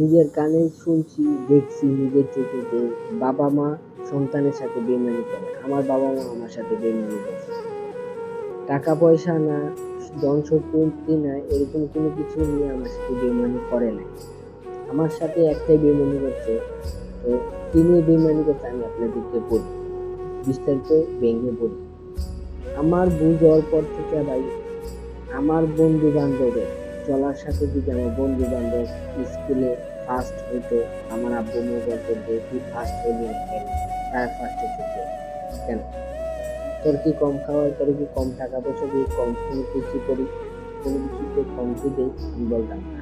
নিজের কানে শুনছি, দেখছি, নিজের চোখে যে বাবা মা সন্তানের সাথে বেমানি করে। আমার বাবা মা আমার সাথে বেমানি করে। টাকা পয়সা না সম্পত্তি না, এরকম কোনো কিছু নিয়ে আমার সাথে বেমানি করে না আমার সাথে একটাই বেমানি করছে তো তিনি বেমানি করছে আমি আপনাদেরকে বলি, বিস্তারিত ভেঙে বলি। আমার বুঝ পর থেকে ভাই, আমার বন্ধু বান্ধবের চলার সাথে যদি আমার বন্ধু বান্ধব স্কুলে ফার্স্ট হইতো আমার আব্বু মা বলতো যে তুই ফার্স্ট হইলি কেন? তারা ফার্স্ট কে? কেন? তোর কি কম খাওয়াই তোর কি কম টাকা পয়সা দিয়ে কম কোনো কিছু করি? কোনো কিছুতে কম কি দেই আমি বলতাম না।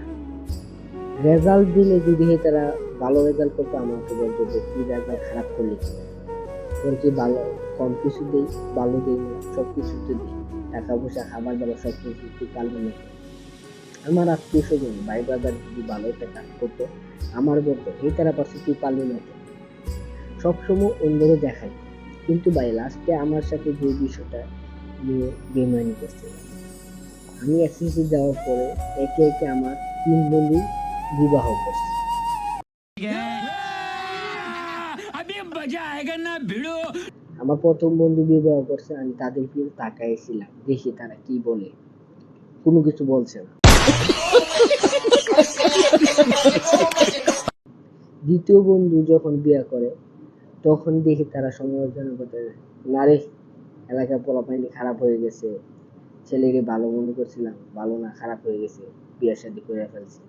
রেজাল্ট দিলে যদি তারা ভালো রেজাল্ট করতো, আমাকে বলতো যে তুই রেজাল্ট খারাপ করলি তোর কি ভালো কম কিছু দেই? ভালো দেই সব কিছুতে দিই। টাকা পয়সা, খাবার দাবার সব কিছু তুই না আমার আত্মীয় স্বজন, ভাই বাজার যদি ভালো একটা কাজ করতো, আমার বলতো এই তারা পাশে তুই পালি না সবসময় অন্যরা দেখাই। কিন্তু ভাই লাস্টে আমার সাথে যে বিষয়টা নিয়ে বেমানি করছে আমি এসএসসি যাওয়ার পরে একে একে আমার তিন বন্ধু বিবাহ করছে। আমার প্রথম বন্ধু বিবাহ করছে, আমি তাদেরকে তাকাইছিলাম, দেখি তারা কি বলে। কোনো কিছু বলছে না। দ্বিতীয় বন্ধু যখন বিয়া করে তখন দেখি তারা সমালোচনা করতে নারে এলাকা পোলাপাইনি খারাপ হয়ে গেছে। ছেলেকে ভালো মনে করছিলাম ভালো না খারাপ হয়ে গেছে। বিয়ের শাদি করে ফেলছে।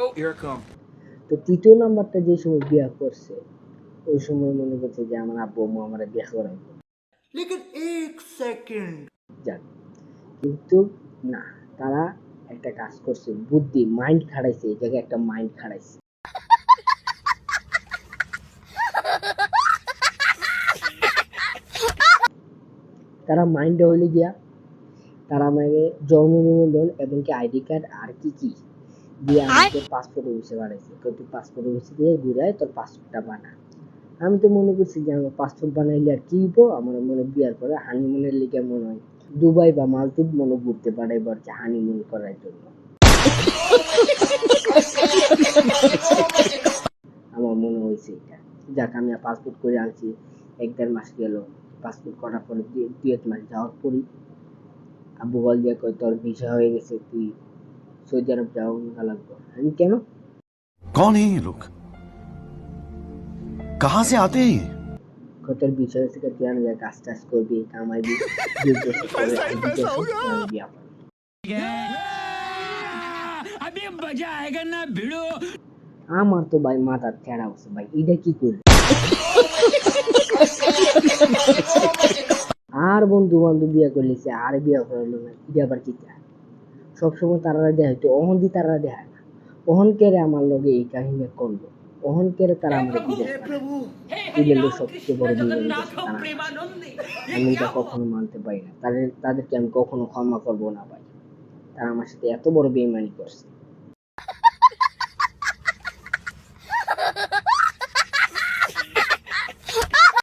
oh. তো তৃতীয় নাম্বারটা যে সময় করছে ওই সময় মনে করছে যে আমার আব্বু আমার বিয়া করাবো যাক। কিন্তু না তারা একটা কাজ করছে বুদ্ধি মাইন্ড খাড়াইছে এই জায়গায় একটা মাইন্ড খাড়াইছে। তারা মাইন্ডে হইলে গিয়া তারা আমাকে জন্ম নিবন্ধন এবং কি আইডি কার্ড আর কি কি দিয়ে আমাকে পাসপোর্ট অফিসে বানাইছে তুই পাসপোর্ট অফিসে দিয়ে ঘুরায় তোর পাসপোর্টটা বানা। আমি তো মনে করছি যে আমার পাসপোর্ট বানাইলে আর কি আমার মনে বিয়ার পরে হানিমুনের লিগে মনে হয় দুবাই বা মালদ্বীপ মনে ঘুরতে জাহানি হানিমুন করার জন্য। আমার মনে হয়েছে এটা। যাক, আমি পাসপোর্ট করে আনছি। এক দেড় মাস গেল। পাসপোর্ট করার পরে দু এক মাস যাওয়ার পরই আব্বু বল দিয়ে কয়, তোর ভিসা হয়ে গেছে, তুই সৌদি আরব যাও না লাগবো। আমি কেন? কন এই লোক কাহা সে আতে হ্যাঁ ক্ষতের বিষয় থেকে জ্ঞান যায় কাজ টাজ করবি কামাইবি আমার তো ভাই মাথার ছেড়া হচ্ছে ভাই এটা কি করবে? আর বন্ধু বান্ধব বিয়া করলিছে আর বিয়ে করালো না এটা আবার কি সবসময় তারা দেয় হয়তো অহন দি তারা দেয় না। অহন কেড়ে আমার লগে এই কাহিনী করল? অহন কেড়ে তারা আমার বিদেশ সবচেয়ে বড় আমি এটা কখনো মানতে পারি না। তাদের তাদেরকে আমি কখনো ক্ষমা করব না ভাই। তারা আমার সাথে এত বড় বেইমানি করছে।